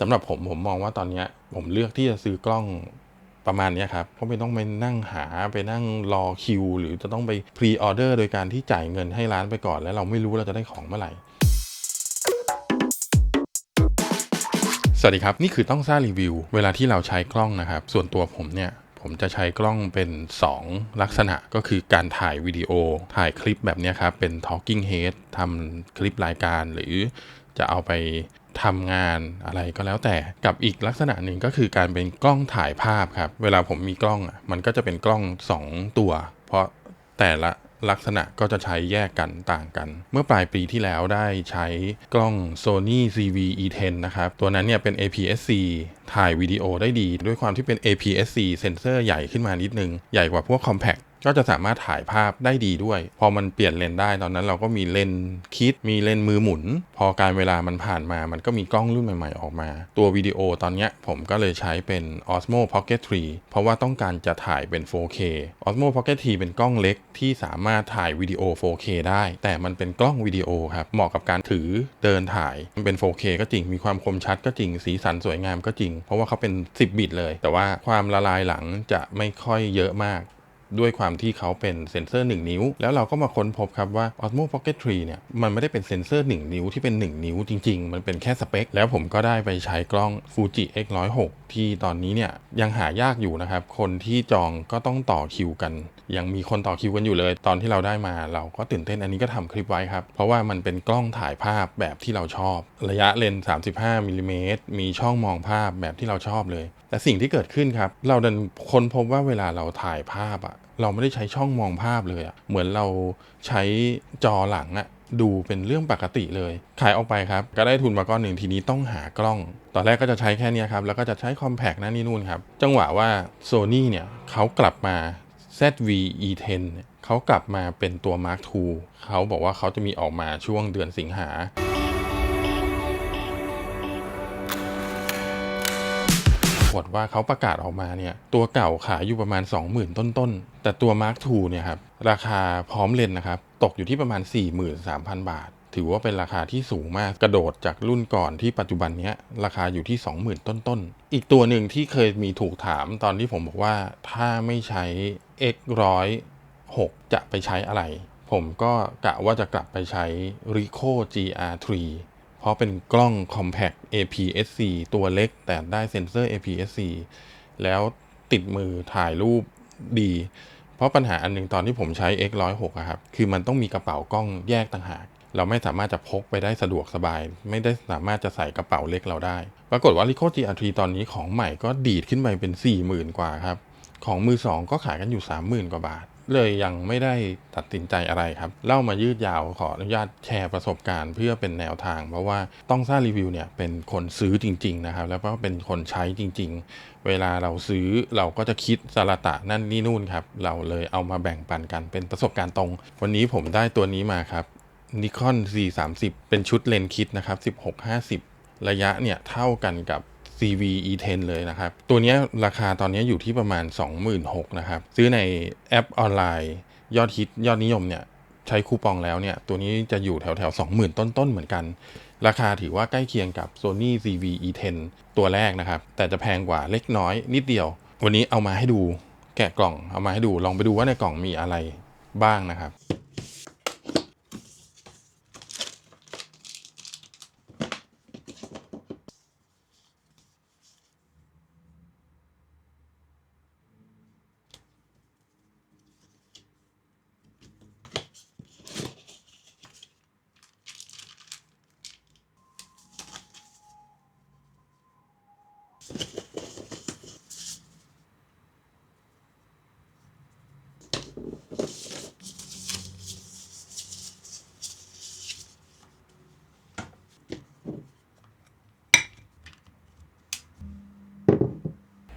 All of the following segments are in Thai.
สำหรับผมผมมองว่าตอนนี้ผมเลือกที่จะซื้อกล้องประมาณนี้ครับเพราะไม่ต้องไปนั่งหาไปนั่งรอคิว หรือจะต้องไปพรีออเดอร์โดยการที่จ่ายเงินให้ร้านไปก่อน แล้วเราไม่รู้เราจะได้ของเมื่อไหร่ สวัสดีครับ นี่คือต้องซ่ารีวิว เวลาที่เราใช้กล้องนะครับ ส่วนตัวผมเนี่ยผมจะใช้กล้องเป็น 2 ลักษณะก็คือการถ่ายวิดีโอ ถ่ายคลิปแบบนี้ครับ เป็น talking head ทำคลิปรายการหรือจะเอาไป ทำงานอะไรก็แล้วแต่กับอีกลักษณะหนึ่งก็คือการเป็นกล้องถ่ายภาพครับ เวลาผมมีกล้องอะมันก็จะเป็นกล้อง 2 ตัว เพราะแต่ละลักษณะก็จะใช้แยกกันต่างกัน เมื่อปลายปีที่แล้วได้ใช้กล้อง Sony CV E10 นะครับ ตัวนั้นเนี่ยเป็น APS-C ถ่ายวิดีโอได้ดี ด้วยความที่เป็น APS-C เซนเซอร์ใหญ่ขึ้นมานิดนึง ใหญ่กว่าพวก Compact ก็จะสามารถถ่ายภาพได้ดีด้วย พอมันเปลี่ยนเลนได้ตอนนั้นเราก็มีเลนคิด มีเลนมือหมุน พอการเวลามันผ่านมา มันก็มีกล้องรุ่นใหม่ๆออกมา ตัววิดีโอตอนนี้ผมก็เลยใช้เป็น Osmo Pocket 3 เพราะว่าต้องการจะถ่ายเป็น 4K Osmo Pocket 3 เป็นกล้องเล็กที่สามารถถ่ายวิดีโอ 4K ได้ แต่มันเป็นกล้องวิดีโอครับ เหมาะกับการถือเดินถ่าย มันเป็น 4K ก็จริง มีความคมชัดก็จริง สีสันสวยงามก็จริง เพราะว่าเขาเป็น 10 บิตเลย แต่ว่าความละลายหลังจะไม่ค่อยเยอะมาก ด้วยความที่เขาเป็นเซ็นเซอร์ 1 นิ้ว แล้วเราก็มาค้นพบครับว่า Osmo Pocket 3 เนี่ย มันไม่ได้เป็นเซ็นเซอร์ 1 นิ้วที่เป็น 1 นิ้วจริง ๆ มันเป็นแค่สเปค แล้วผมก็ได้ไปใช้กล้อง Fuji X106 ที่ตอนนี้เนี่ยยังหายากอยู่นะครับ คนที่จองก็ต้องต่อคิวกัน ยังมีคนต่อคิวกันอยู่เลย ตอนที่เราได้มาเราก็ตื่นเต้นอันนี้ก็ทำคลิปไว้ครับ เพราะว่ามันเป็นกล้องถ่ายภาพแบบที่เราชอบ ระยะเลนส์35มิลลิเมตรมีช่องมองภาพแบบที่เราชอบเลย แต่สิ่งที่เกิดขึ้นครับ เราดันค้นพบว่าเวลาเราถ่ายภาพอะเราไม่ได้ใช้ช่องมองภาพเลยอะเหมือนเราใช้จอหลังอะดูเป็นเรื่องปกติเลย ขายออกไปครับ ก็ได้ทุนมาก้อนหนึ่งทีนี้ต้องหากล้อง ตอนแรกก็จะใช้แค่นี้ครับ แล้วก็จะใช้คอมแพกนั่นนี่นู่นครับ จังหวะว่า Sony เนี่ยเขากลับมา ZV E10 เขากลับมาเป็นตัว Mark II เขาบอกว่าเขาจะมีออกมาช่วงเดือนสิงหาปรากฏว่าเขาประกาศออกมาเนี่ย ตัวเก่าขายอยู่ประมาณ 20,000 ต้นๆ แต่ตัว Mark II เนี่ยครับ ราคาพร้อมเลนนะครับ ตกอยู่ที่ประมาณ 43,000 บาท ถือว่าเป็นราคาที่สูงมากกระโดดจากรุ่นก่อนที่ปัจจุบันนี้ราคาอยู่ที่ 20,000 ต้นๆ อีกตัวหนึ่งที่เคยมีถูกถามตอนที่ผมบอกว่าถ้าไม่ใช้ X 1 0 6จะไปใช้อะไร ผมก็กะว่าจะกลับไปใช้ Ricoh GR3 เพราะเป็นกล้อง Compact APS-C ตัวเล็กแต่ได้เซ็นเซอร์ APS-C แล้วติดมือถ่ายรูปดี เพราะปัญหาอันหนึ่งตอนที่ผมใช้ X106 ครับ คือมันต้องมีกระเป๋ากล้องแยกต่างหาก เราไม่สามารถจะพกไปได้สะดวกสบาย ไม่ได้สามารถจะใส่กระเป๋าเล็กเราได้ ปรากฏว่า Ricoh GR3 ตอนนี้ของใหม่ก็ดีดขึ้นไปเป็น 40,000 กว่าครับ ของมือสองก็ขายกันอยู่ 30,000 กว่าบาท เลยยังไม่ได้ตัดสินใจอะไรครับ เล่ามายืดยาวขออนุญาตแชร์ประสบการณ์เพื่อเป็นแนวทาง เพราะว่าต้องซ่ารีวิวเนี่ยเป็นคนซื้อจริง ๆ นะครับ แล้วก็เป็นคนใช้จริง ๆ เวลาเราซื้อเราก็จะคิดสารตะนั่นนี่นู่นครับ เราเลยเอามาแบ่งปันกันเป็นประสบการณ์ตรง วันนี้ผมได้ตัวนี้มาครับ Nikon C30 เป็นชุดเลนคิดนะครับ 16-50 ระยะเนี่ยเท่ากันกับ CV E10 เลยนะครับ ตัวนี้ราคาตอนนี้อยู่ที่ประมาณ 26,000นะครับ ซื้อในแอปออนไลน์ ยอดฮิตยอดนิยมเนี่ยใช้คูปองแล้วเนี่ย ตัวนี้จะอยู่แถวแถว20,000 ต้นๆ เหมือนกัน ราคาถือว่าใกล้เคียงกับ Sony CV E10 ตัวแรกนะครับ แต่จะแพงกว่าเล็กน้อยนิดเดียว วันนี้เอามาให้ดูแกะกล่องเอามาให้ดูลองไปดูว่าในกล่องมีอะไรบ้างนะครับ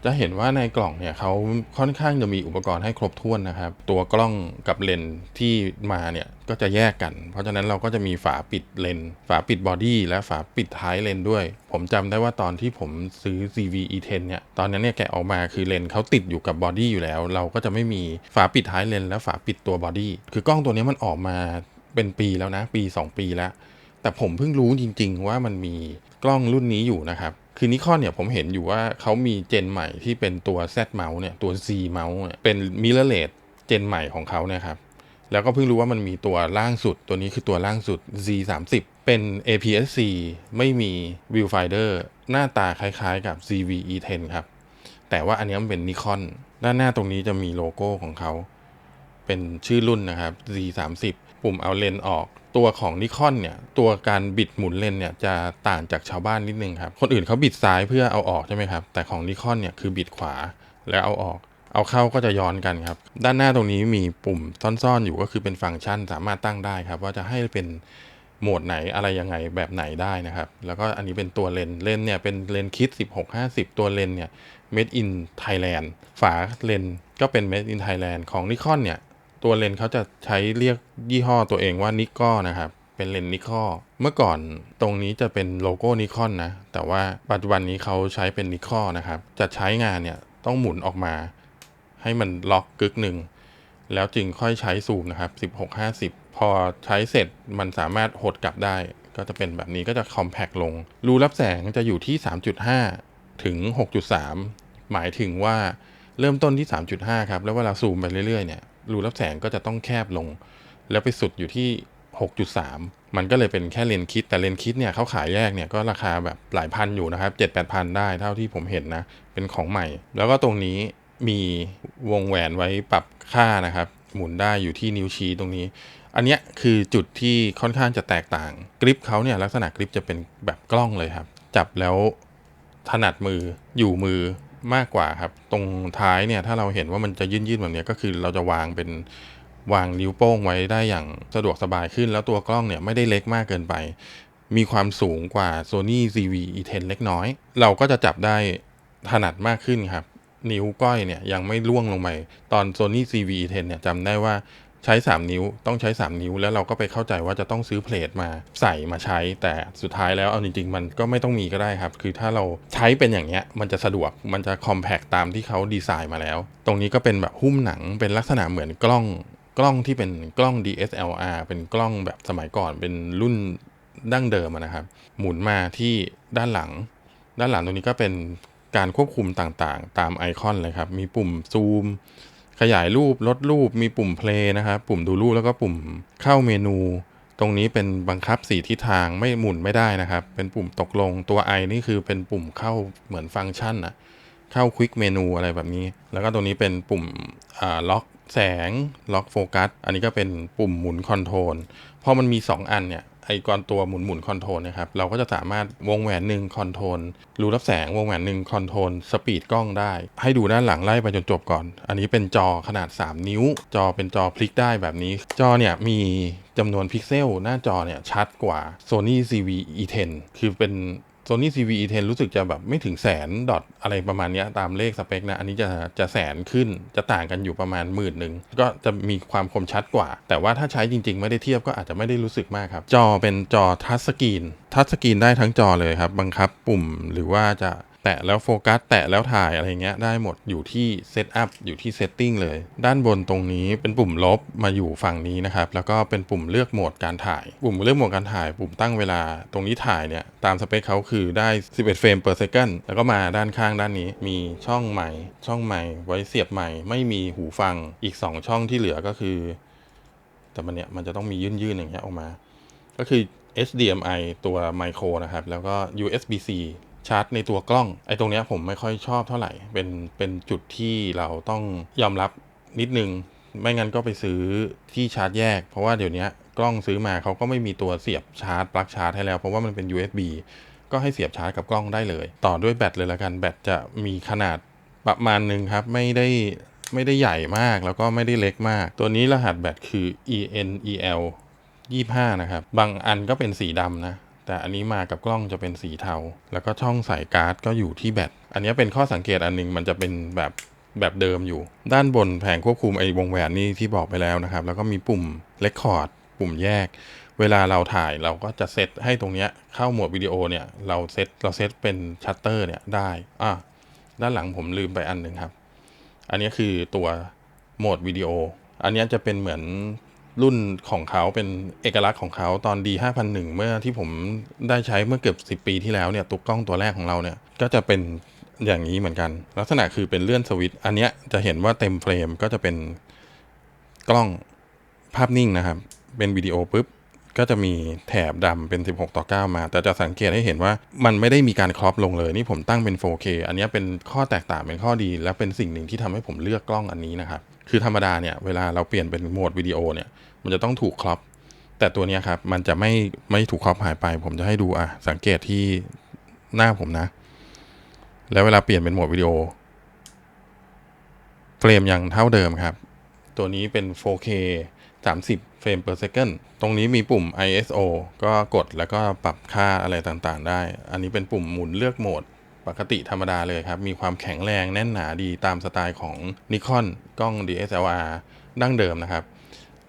จะเห็นว่าในกล่องเนี่ยเขาค่อนข้างจะมีอุปกรณ์ให้ครบถ้วนนะครับ ตัวกล้องกับเลนที่มาเนี่ยก็จะแยกกัน เพราะฉะนั้นเราก็จะมีฝาปิดเลนฝาปิดบอดี้และฝาปิดท้ายเลนด้วย ผมจำได้ว่าตอนที่ผมซื้อ CV E10 เนี่ยตอนนั้นเนี่ยแกะออกมาคือเลนเขาติดอยู่กับบอดี้อยู่แล้ว เราก็จะไม่มีฝาปิดท้ายเลนและฝาปิดตัวบอดี้คือกล้องตัวนี้มันออกมาเป็นปีแล้วนะ ปี 2 ปีแล้ว แต่ผมเพิ่งรู้จริง ๆ ว่ามันมีกล้องรุ่นนี้อยู่นะครับ คือนิคอนเนี่ยผมเห็นอยู่ว่าเขามีเจนใหม่ที่เป็นตัว Z เมาส์เนี่ยตัว Z เมาส์เนี่ยเป็น mirrorless เจนใหม่ของเขาเนี่ยครับแล้วก็เพิ่งรู้ว่ามันมีตัวล่างสุด ตัวนี้คือตัวล่างสุด Z 3 0เป็น APS-C ไม่มี viewfinder หน้าตาคล้ายๆกับ ZV-E 10ครับ แต่ว่าอันนี้มันเป็นนิคอนด้านหน้าตรงนี้จะมีโลโก้ของเขา เป็นชื่อรุ่นนะครับ Z 3 0ปุ่มเอาเลนส์ออก ตัวของนิคอนเนี่ยตัวการบิดหมุนเลนเนี่ยจะต่างจากชาวบ้านนิดนึงครับ คนอื่นเขาบิดซ้ายเพื่อเอาออกใช่ไหมครับ แต่ของนิคอนเนี่ยคือบิดขวาแล้วเอาออก เอาเข้าก็จะย้อนกันครับ ด้านหน้าตรงนี้มีปุ่มซ่อนๆอยู่ก็คือเป็นฟังก์ชันสามารถตั้งได้ครับ ว่าจะให้เป็นโหมดไหนอะไรยังไงแบบไหนได้นะครับ แล้วก็อันนี้เป็นตัวเลนเลนเนี่ยเป็นเลนส์คิด 16-50 ตัวเลนเนี่ย made in Thailand ฝาเลนก็เป็น made in Thailand ของนิคอนเนี่ย ตัวเลนส์เขาจะใช้เรียกยี่ห้อตัวเองว่านิกอนะครับ เป็นเลนส์นิคอเมื่อก่อนตรงนี้จะเป็นโลโก้นิคอนนะ แต่ว่าปัจจุบันนี้เขาใช้เป็นนิคอนะครับ จะใช้งานเนี่ยต้องหมุนออกมา ให้มันล็อกกึกหนึ่ง แล้วจึงค่อยใช้ซูมนะครับ16 50 พอใช้เสร็จมันสามารถหดกลับได้ ก็จะเป็นแบบนี้ก็จะคอมแพ t ลง รูรับแสงจะอยู่ที่ 3.5 ถึง 6.3 หมายถึงว่าเริ่มต้นที่ 3.5 ครับ แล้วเวลาซูมไปเรื่อยๆเนี่ย รูรับแสงก็จะต้องแคบลง แล้วไปสุดอยู่ที่ 6.3 มันก็เลยเป็นแค่เลนคิด แต่เลนคิดเนี่ยเขาขายแยกเนี่ยก็ราคาแบบหลายพันอยู่นะครับ 7-8พันได้เท่าที่ผมเห็นนะ เป็นของใหม่ แล้วก็ตรงนี้มีวงแหวนไว้ปรับค่านะครับ หมุนได้อยู่ที่นิ้วชี้ตรงนี้ อันเนี้ยคือจุดที่ค่อนข้างจะแตกต่าง กริปเขาเนี่ยลักษณะกริปจะเป็นแบบกล้องเลยครับ จับแล้วถนัดมืออยู่มือ มากกว่าครับ ตรงท้ายเนี่ยถ้าเราเห็นว่ามันจะยื่นๆแบบนี้ก็คือเราจะวางเป็นวางนิ้วโป้งไว้ได้อย่างสะดวกสบายขึ้น แล้วตัวกล้องเนี่ยไม่ได้เล็กมากเกินไป มีความสูงกว่า Sony ZV-E10 เล็กน้อย เราก็จะจับได้ถนัดมากขึ้นครับ นิ้วก้อยเนี่ยยังไม่ล่วงลงไป ตอน Sony ZV-E10 เนี่ยจำได้ว่า ใช้ 3 นิ้ว ต้องใช้ 3 นิ้ว แล้วเราก็ไปเข้าใจว่าจะต้องซื้อเพลทมาใส่มาใช้ แต่สุดท้ายแล้วเอาจริงๆ มันก็ไม่ต้องมีก็ได้ครับ คือถ้าเราใช้เป็นอย่างเงี้ยมันจะสะดวกมันจะคอมแพคตามที่เขาดีไซน์มาแล้ว ตรงนี้ก็เป็นแบบหุ้มหนังเป็นลักษณะเหมือนกล้องกล้องที่เป็นกล้อง DSLR เป็นกล้องแบบสมัยก่อนเป็นรุ่นดั้งเดิมนะครับ หมุนมาที่ด้านหลัง ด้านหลังตรงนี้ก็เป็นการควบคุมต่างๆ ตามไอคอนเลยครับ มีปุ่มซูม ขยายรูปลดรูปมีปุ่มเพลย์นะครับปุ่มดูรูปแล้วก็ปุ่มเข้าเมนู ตรงนี้เป็นบังคับสีทิศทางไม่หมุนไม่ได้นะครับ เป็นปุ่มตกลงตัว I นี่คือเป็นปุ่มเข้าเหมือนฟังก์ชันอะเข้าควิกเมนูอะไรแบบนี้ แล้วก็ตรงนี้เป็นปุ่มล็อกแสงล็อกโฟกัสอันนี้ก็เป็นปุ่มหมุนคอนโทรลพอมันมี 2 อันเนี่ยไอ้กอนตัวหมุนหมุนคอนโทรลนะครับเราก็จะสามารถวงแหวนหนึ่งคอนโทรลรูรับแสงวงแหวนหนึ่งคอนโทรลสปีดกล้องได้ ให้ดูด้านหลังไล่ไปจนจบก่อน อันนี้เป็นจอขนาด 3 นิ้ว จอเป็นจอพลิกได้แบบนี้ จอเนี่ยมีจำนวนพิกเซลหน้าจอเนี่ยชัดกว่า Sony ZV-E10 คือเป็น Sony CVE10 รู้สึกจะแบบไม่ถึงแสนดอทอะไรประมาณนี้ตามเลขสเปคนะ อันนี้จะจะแสนขึ้นจะต่างกันอยู่ประมาณหมื่นหนึ่งก็จะมีความคมชัดกว่า แต่ว่าถ้าใช้จริง ๆ ไม่ได้เทียบก็อาจจะไม่ได้รู้สึกมากครับ จอเป็นจอทัชสกรีนทัชสกรีนได้ทั้งจอเลยครับ บังคับปุ่มหรือว่าจะ แตะแล้วโฟกัส แตะแล้วถ่ายอะไรเงี้ยได้หมดอยู่ที่เซตอัพอยู่ที่เซตติ้งเลย ด้านบนตรงนี้เป็นปุ่มลบมาอยู่ฝั่งนี้นะครับ แล้วก็เป็นปุ่มเลือกโหมดการถ่าย ปุ่มเลือกโหมดการถ่าย ปุ่มตั้งเวลา ตรงนี้ถ่ายเนี่ยตามสเปคเขาคือได้ 11 เฟรม per second แล้วก็มาด้านข้างด้านนี้ มีช่องใหม่ ช่องใหม่ ไว้เสียบใหม่ ไม่มีหูฟัง อีก 2 ช่องที่เหลือก็คือ แต่มันเนี่ยมันจะต้องมียื่นๆอย่างเงี้ยออกมา ก็คือ HDMI ตัวไมโครนะครับ แล้วก็ USB-C ชาร์จในตัวกล้องไอ้ตรงเนี้ยผมไม่ค่อยชอบเท่าไหร่เป็นเป็นจุดที่เราต้องยอมรับนิดนึง ไม่งั้นก็ไปซื้อที่ชาร์จแยก เพราะว่าเดี๋ยวนี้กล้องซื้อมาเขาก็ไม่มีตัวเสียบชาร์จปลั๊กชาร์จให้แล้ว เพราะว่ามันเป็น USB ก็ให้เสียบชาร์จกับกล้องได้เลย ต่อด้วยแบตเลยละกันแบตจะมีขนาดประมาณหนึ่งครับ ไม่ได้ไม่ได้ใหญ่มากแล้วก็ไม่ได้เล็กมาก ตัวนี้รหัสแบตคือ ENEL 25 นะครับ บางอันก็เป็นสีดำนะ แต่อันนี้มากับกล้องจะเป็นสีเทา แล้วก็ช่องใส่การ์ดก็อยู่ที่แบต อันนี้เป็นข้อสังเกตอันหนึงมันจะเป็นแบบแบบเดิมอยู่ ด้านบนแผงควบคุมไอ้วงแหวนนี่ที่บอกไปแล้วนะครับ แล้วก็มีปุ่ม Record ปุ่มแยก เวลาเราถ่ายเราก็จะเซตให้ตรงเนี้ยเข้าโหมดวิดีโอเนี่ยเราเซตเราเซตเป็นชัตเตอร์เนี่ยได้อะด้านหลังผมลืมไปอันหนึ่งครับ อันนี้คือตัวโหมดวิดีโอ อันนี้จะเป็นเหมือน รุ่นของเขาเป็นเอกลักษณ์ของเขาตอน D 5001เมื่อที่ผมได้ใช้เมื่อเกือบ10 ปีที่แล้วเนี่ยตัวกล้องตัวแรกของเราเนี่ยก็จะเป็นอย่างนี้เหมือนกัน ลักษณะคือเป็นเลื่อนสวิตช์อันเนี้ยจะเห็นว่าเต็มเฟรมก็จะเป็นกล้องภาพนิ่งนะครับ เป็นวิดีโอปุ๊บก็จะมีแถบดำเป็น 16 ต่อ 9 มา แต่จะสังเกตให้เห็นว่ามันไม่ได้มีการครอปลงเลย นี่ผมตั้งเป็น 4K อันนี้เป็นข้อแตกต่างเป็นข้อดี และเป็นสิ่งหนึ่งที่ทำให้ผมเลือกกล้องอันนี้นะครับ คือธรรมดาเนี่ยเวลาเราเปลี่ยนเป็นโหมดวิดีโอเนี่ยมันจะต้องถูกครอปแต่ตัวนี้ครับมันจะไม่ไม่ถูกครอปหายไป ผมจะให้ดูอะสังเกตที่หน้าผมนะ แล้วเวลาเปลี่ยนเป็นโหมดวิดีโอเฟรมยังเท่าเดิมครับ ตัวนี้เป็น 4K 30 เฟรม per second ตรงนี้มีปุ่ม ISO ก็กดแล้วก็ปรับค่าอะไรต่างๆ ได้ อันนี้เป็นปุ่มหมุนเลือกโหมด ปกติธรรมดาเลยครับ มีความแข็งแรงแน่นหนาดีตามสไตล์ของ Nikon กล้อง DSLR ดั้งเดิมนะครับ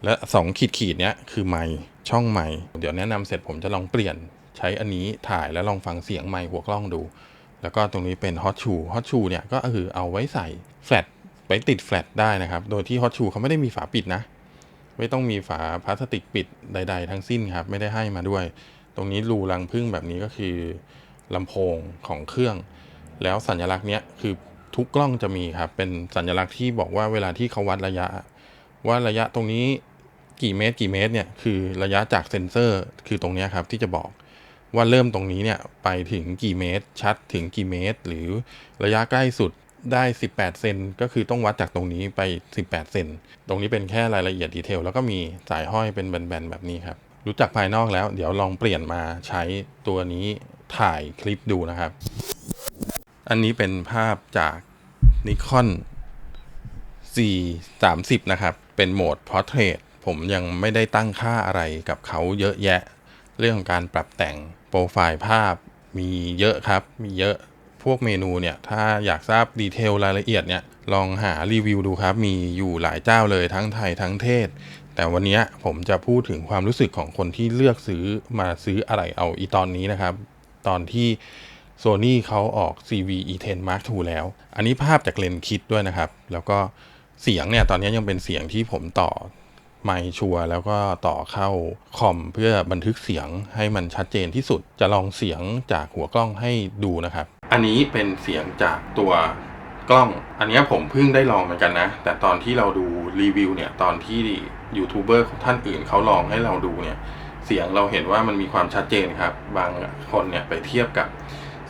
และ 2 ขีดขีดๆเนี้ยคือไมค์ช่องไมค์เดี๋ยวแนะนำเสร็จผมจะลองเปลี่ยนใช้อันนี้ถ่ายแล้วลองฟังเสียงไมค์หัวกล้องดู แล้วก็ตรงนี้เป็น Hot Shoe Hot Shoe เนี่ยก็คือเอาไว้ใส่แฟลชไปติดแฟลชได้นะครับ โดยที่ Hot Shoe เขาไม่ได้มีฝาปิดนะ ไม่ต้องมีฝาพลาสติกปิดใด ๆ ทั้งสิ้นครับ ไม่ได้ให้มาด้วย ตรงนี้รูรังพึ่งแบบนี้ก็คือ ลำโพงของเครื่อง แล้วสัญลักษณ์เนี้ยคือทุกกล้องจะมีครับ เป็นสัญลักษณ์ที่บอกว่าเวลาที่เขาวัดระยะ ว่าระยะตรงนี้กี่เมตรกี่เมตรเนี่ยคือระยะจากเซ็นเซอร์คือตรงนี้ครับที่จะบอกว่าเริ่มตรงนี้เนี่ยไปถึงกี่เมตร ชัดถึงกี่เมตร หรือระยะใกล้สุดได้ 18 เซนก็คือต้องวัดจากตรงนี้ไป 18 เซนตรงนี้เป็นแค่รายละเอียดดีเทลแล้วก็มีสายห้อยเป็นแบนๆแบบนี้ครับ รู้จักภายนอกแล้ว เดี๋ยวลองเปลี่ยนมาใช้ตัวนี้ ถ่ายคลิปดูนะครับ อันนี้เป็นภาพจาก Nikon C30 นะครับ เป็นโหมด Portrait ผมยังไม่ได้ตั้งค่าอะไรกับเขาเยอะแยะ เรื่องการปรับแต่งโปรไฟล์ภาพมีเยอะครับ มีเยอะพวกเมนูเนี่ย ถ้าอยากทราบดีเทลรายละเอียดเนี่ย ลองหารีวิวดูครับ มีอยู่หลายเจ้าเลยทั้งไทยทั้งเทศ แต่วันนี้ผมจะพูดถึงความรู้สึกของคนที่เลือกซื้อมาซื้ออะไรเอาอีตอนนี้นะครับ ตอนที่โซนี่เขาออก CV E10 Mark II แล้ว อันนี้ภาพจากเลนคิดด้วยนะครับ แล้วก็เสียงเนี่ย ตอนนี้ยังเป็นเสียงที่ผมต่อไมชัวแล้วก็ต่อเข้าคอมเพื่อบันทึกเสียงให้มันชัดเจนที่สุด จะลองเสียงจากหัวกล้องให้ดูนะครับ อันนี้เป็นเสียงจากตัวกล้อง อันนี้ผมเพิ่งได้ลองเหมือนกันนะ แต่ตอนที่เราดูรีวิวเนี่ย ตอนที่ยูทูบเบอร์ท่านอื่นเขาลองให้เราดูเนี่ย เสียงเราเห็นว่ามันมีความชัดเจนครับ บางคนเนี่ยไปเทียบกับ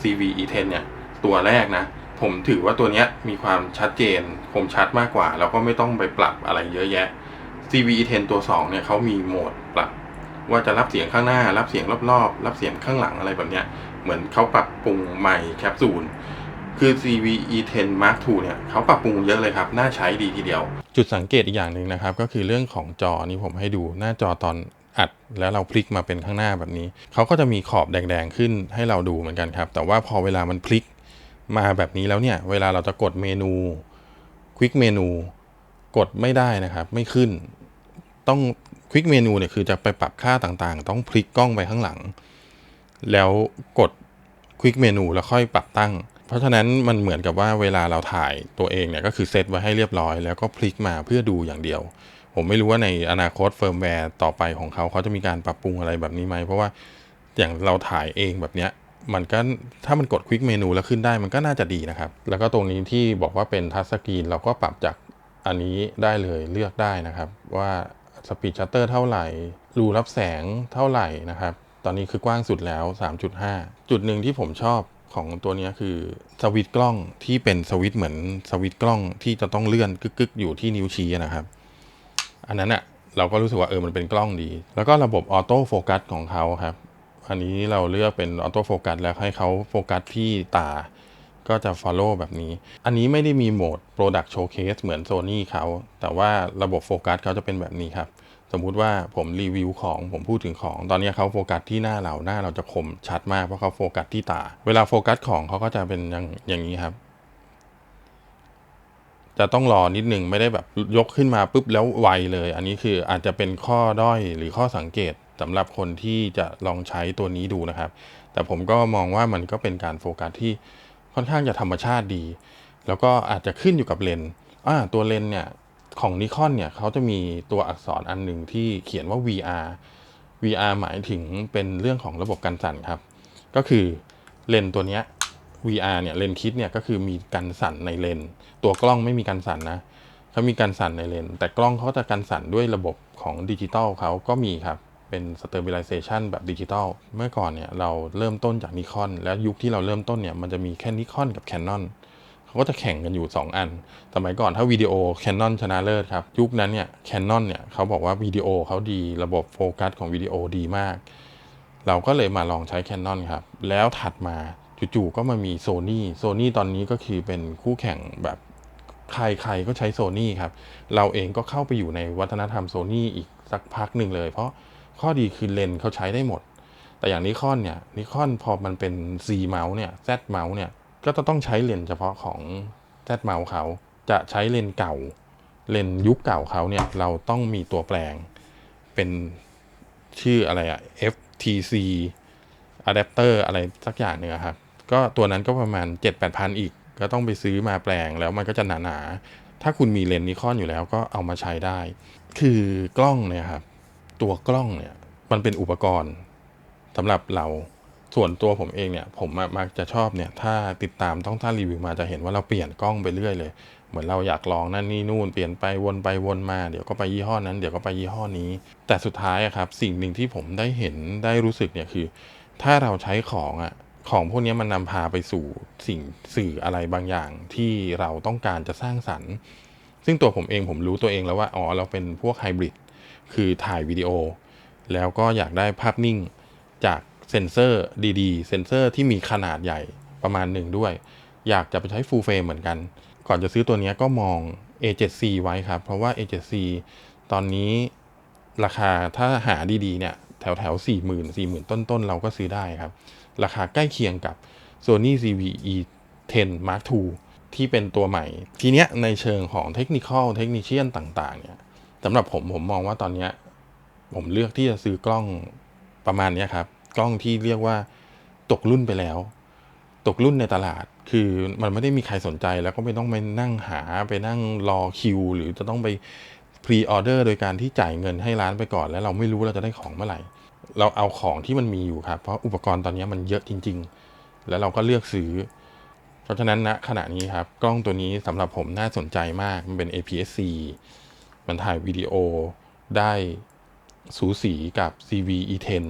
CV E10 เนี่ยตัวแรกนะ ผมถือว่าตัวนี้มีความชัดเจนคมชัดมากกว่า แล้วก็ไม่ต้องไปปรับอะไรเยอะแยะ CV E10 ตัว 2 เนี่ยเขามีโหมดปรับ ว่าจะรับเสียงข้างหน้า รับเสียงรอบๆ รับเสียงข้างหลังอะไรแบบเนี้ยเหมือนเขาปรับปรุงใหม่แคปซูลคือ CV E10 Mark II เนี่ยเขาปรับปรุงเยอะเลยครับ น่าใช้ดีทีเดียว จุดสังเกตอีกอย่างหนึ่งนะครับ ก็คือเรื่องของจอนี่ผมให้ดูหน้าจอตอน อัดแล้วเราพลิกมาเป็นข้างหน้าแบบนี้ เขาก็จะมีขอบแดงๆขึ้นให้เราดูเหมือนกันครับ แต่ว่าพอเวลามันพลิกมาแบบนี้แล้วเนี่ย เวลาเราจะกดเมนูควิกเมนูกดไม่ได้นะครับ ไม่ขึ้น ต้องควิกเมนูเนี่ยคือจะไปปรับค่าต่างๆ ต้องพลิกกล้องไปข้างหลัง แล้วกดควิกเมนูแล้วค่อยปรับตั้ง เพราะฉะนั้นมันเหมือนกับว่าเวลาเราถ่ายตัวเองเนี่ยก็คือเซตไว้ให้เรียบร้อย แล้วก็พลิกมาเพื่อดูอย่างเดียว ผมไม่รู้ว่าในอนาคตเฟิร์มแวร์ต่อไปของเขาเขาจะมีการปรับปรุงอะไรแบบนี้ไหม เพราะว่าอย่างเราถ่ายเองแบบเนี้ยมันก็ถ้ามันกดควิกเมนูแล้วขึ้นได้มันก็น่าจะดีนะครับ แล้วก็ตรงนี้ที่บอกว่าเป็นทัชสกรีนเราก็ปรับจากอันนี้ได้เลยเลือกได้นะครับ ว่าสปีดชัตเตอร์เท่าไหร่ รูรับแสงเท่าไหร่นะครับ ตอนนี้คือกว้างสุดแล้ว 3.5 จุดหนึ่งที่ผมชอบของตัวนี้คือสวิตช์กล้องที่เป็นสวิตช์เหมือนสวิตช์กล้องที่จะต้องเลื่อนกึกๆ อยู่ที่นิ้วชี้นะครับ อันนั้นอะเราก็รู้สึกว่าเออมันเป็นกล้องดี แล้วก็ระบบออโต้โฟกัสของเขาครับ อันนี้เราเลือกเป็นออโต้โฟกัสแล้วให้เขาโฟกัสที่ตา ก็จะ follow แบบนี้ อันนี้ไม่ได้มีโหมด product showcase เหมือน Sony เขา แต่ว่าระบบโฟกัสเขาจะเป็นแบบนี้ครับ สมมุติว่าผมรีวิวของผมพูดถึงของ ตอนนี้เขาโฟกัสที่หน้าเราหน้าเราจะคมชัดมากเพราะเขาโฟกัสที่ตา เวลาโฟกัสของเขาก็จะเป็นอย่างอย่างนี้ครับ จะต้องรอนิดหนึ่งไม่ได้แบบยกขึ้นมาปุ๊บแล้วไวเลย อันนี้คืออาจจะเป็นข้อด้อยหรือข้อสังเกตสำหรับคนที่จะลองใช้ตัวนี้ดูนะครับ แต่ผมก็มองว่ามันก็เป็นการโฟกัสที่ค่อนข้างจะธรรมชาติดี แล้วก็อาจจะขึ้นอยู่กับเลนอ่าตัวเลนเนี่ยของนิคอนเนี่ยเขาจะมีตัวอักษรอันหนึ่งที่เขียนว่า VR VR หมายถึงเป็นเรื่องของระบบการสั่นครับ ก็คือเลนตัวเนี้ย VR เนี่ยเลนคิดเนี่ยก็คือมีการสั่นในเลน ตัวกล้องไม่มีการสั่นนะเขามีการสั่นในเลน แต่กล้องเขาจะการสั่นด้วยระบบของดิจิตอลเขาก็มีครับ เป็น stabilization แบบดิจิตอลเมื่อก่อนเนี่ยเราเริ่มต้นจากนิคอน แล้วยุคที่เราเริ่มต้นเนี่ยมันจะมีแค่นิคอนกับ Canon เขาก็จะแข่งกันอยู่ 2 อัน สมัยก่อนถ้าวิดีโอ Canon ชนะเลิศครับ ยุคนั้นเนี่ย Canon เนี่ยเขาบอกว่าวิดีโอเขาดีระบบโฟกัสของวิดีโอดีมาก เราก็เลยมาลองใช้ Canon ครับ แล้วถัดมา จู่ๆก็มามี Sony Sony ตอนนี้ก็คือเป็นคู่แข่งแบบใครๆก็ใช้ Sony ครับ เราเองก็เข้าไปอยู่ในวัฒนธรรม Sony อีกสักพักหนึ่งเลย เพราะข้อดีคือเลนเขาใช้ได้หมด แต่อย่างนิคอนเนี่ยนิคอนพอมันเป็น Z เมาส์เนี่ย Z เมาส์เนี่ย ก็จะต้องใช้เลนเฉพาะของ Z เมาส์เขา จะใช้เลนเก่า เลนยุคเก่าเขาเนี่ย เราต้องมีตัวแปลง เป็นชื่ออะไรอะ FTC adapter อะไรสักอย่างหนึ่งครับ ก็ตัวนั้นก็ประมาณ 7-8พันอีก ก็ต้องไปซื้อมาแปลงแล้วมันก็จะหนาๆ ถ้าคุณมีเลนส์นิคอนอยู่แล้วก็เอามาใช้ได้ คือกล้องเนี่ยครับ ตัวกล้องเนี่ยมันเป็นอุปกรณ์สำหรับเราส่วนตัวผมเองเนี่ย ผมมักจะชอบเนี่ย ถ้าติดตามต้องท่ารีวิวมาจะเห็นว่าเราเปลี่ยนกล้องไปเรื่อยเลย เหมือนเราอยากลองนั่นนี่นู่นเปลี่ยนไปวนไปวนมา เดี๋ยวก็ไปยี่ห้อนั้น เดี๋ยวก็ไปยี่ห้อนี้ แต่สุดท้ายครับ สิ่งหนึ่งที่ผมได้เห็นได้รู้สึกเนี่ยคือ ถ้าเราใช้ของอะ ของพวกนี้มันนำพาไปสู่สิ่งสื่ออะไรบางอย่างที่เราต้องการจะสร้างสรรค์ ซึ่งตัวผมเองผมรู้ตัวเองแล้วว่าอ๋อเราเป็นพวกไฮบริดคือถ่ายวิดีโอ แล้วก็อยากได้ภาพนิ่งจากเซนเซอร์ดีๆ เซนเซอร์ที่มีขนาดใหญ่ประมาณหนึ่งด้วย อยากจะไปใช้ full frame เหมือนกัน ก่อนจะซื้อตัวนี้ก็มอง A7C ไว้ครับ เพราะว่า A7C ตอนนี้ราคาถ้าหาดีๆเนี่ยแถวแถวสี่หมื่นสี่หมื่นต้นๆ เราก็ซื้อได้ครับ ราคาใกล้เคียงกับ Sony ZV-E 10 Mark II ที่เป็นตัวใหม่ ทีเนี้ยในเชิงของเทคนิคอลเทคนิชเชียนต่างๆเนี่ยสำหรับผมผมมองว่าตอนเนี้ยผมเลือกที่จะซื้อกล้องประมาณเนี้ยครับ กล้องที่เรียกว่าตกรุ่นไปแล้ว ตกรุ่นในตลาด คือมันไม่ได้มีใครสนใจแล้วก็ไม่ต้องไปนั่งหาไปนั่งรอคิว หรือจะต้องไปพรีออเดอร์โดยการที่จ่ายเงินให้ร้านไปก่อน แล้วเราไม่รู้เราจะได้ของเมื่อไหร่ เราเอาของที่มันมีอยู่ครับ เพราะอุปกรณ์ตอนนี้มันเยอะจริง ๆ แล้วเราก็เลือกซื้อ เพราะฉะนั้นณขณะนี้ครับ กล้องตัวนี้สำหรับผมน่าสนใจมาก มันเป็น APS-C มันถ่ายวิดีโอได้สูสีกับ CV-E10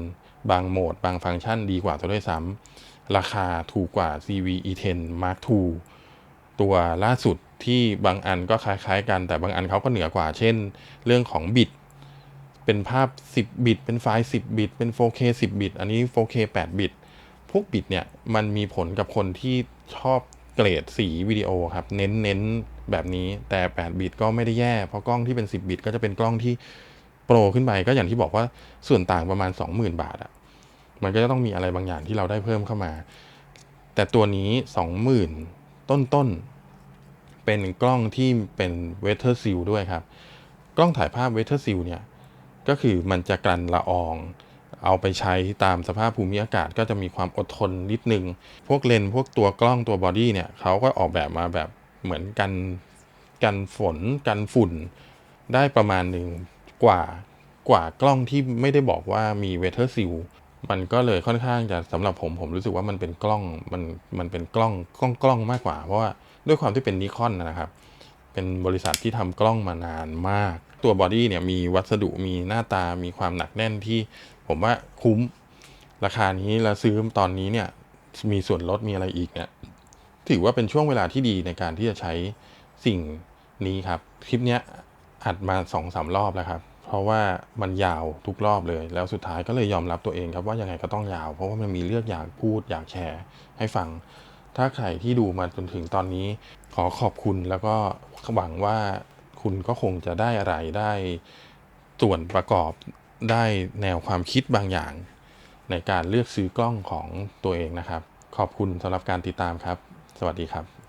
บางโหมด บางฟังก์ชันดีกว่าตัวด้วยซ้ำราคาถูกกว่า CV-E10 Mark II ตัวล่าสุดที่บางอันก็คล้ายๆ กันแต่บางอันเขาก็เหนือกว่า เช่น เรื่องของบิต เป็นภาพ 10 บิต เป็นไฟล์ 10 บิต เป็น 4K 10 บิต อันนี้ 4K 8 บิต พวกบิตเนี่ยมันมีผลกับคนที่ชอบเกรดสีวิดีโอครับ เน้นเน้นแบบนี้ แต่ 8 บิตก็ไม่ได้แย่ เพราะกล้องที่เป็น 10 บิต ก็จะเป็นกล้องที่โปรขึ้นไปก็อย่างที่บอกว่าส่วนต่างประมาณ 20,000 บาทอะมันก็จะต้องมีอะไรบางอย่างที่เราได้เพิ่มเข้ามา แต่ตัวนี้ 20,000 ต้นๆ เป็นกล้องที่เป็นเวเทอร์ซิลด้วยครับ กล้องถ่ายภาพเวเทอร์ซิลเนี่ย ก็คือมันจะกันละออง เอาไปใช้ตามสภาพภูมิอากาศก็จะมีความอดทนนิดนึง พวกเลนพวกตัวกล้องตัวบอดี้เนี่ยเขาก็ออกแบบมาแบบเหมือนกันกันฝนกันฝุ่นได้ประมาณหนึ่งกว่ากว่ากล้องที่ไม่ได้บอกว่ามีเวเทอร์ซิลมันก็เลยค่อนข้างจะสำหรับผมผมรู้สึกว่ามันเป็นกล้องมันมันเป็นกล้องกล้องกล้องมากกว่า เพราะว่าด้วยความที่เป็นนิคอนนะครับ เป็นบริษัทที่ทำกล้องมานานมาก ตัวบอดี้เนี่ยมีวัสดุมีหน้าตามีความหนักแน่นที่ผมว่าคุ้มราคานี้แล้วซื้อตอนนี้เนี่ยมีส่วนลดมีอะไรอีกเนี่ยถือว่าเป็นช่วงเวลาที่ดีในการที่จะใช้สิ่งนี้ครับ คลิปเนี้ยอัดมาสองสามรอบแล้วครับ เพราะว่ามันยาวทุกรอบเลย แล้วสุดท้ายก็เลยยอมรับตัวเองครับว่ายังไงก็ต้องยาว เพราะว่ามันมีเรื่องอยากพูดอยากแชร์ให้ฟัง ถ้าใครที่ดูมาจนถึงตอนนี้ขอขอบคุณแล้วก็หวังว่า คุณก็คงจะได้อะไรได้ส่วนประกอบได้แนวความคิดบางอย่าง ในการเลือกซื้อกล้องของตัวเองนะครับ ขอบคุณสำหรับการติดตามครับ สวัสดีครับ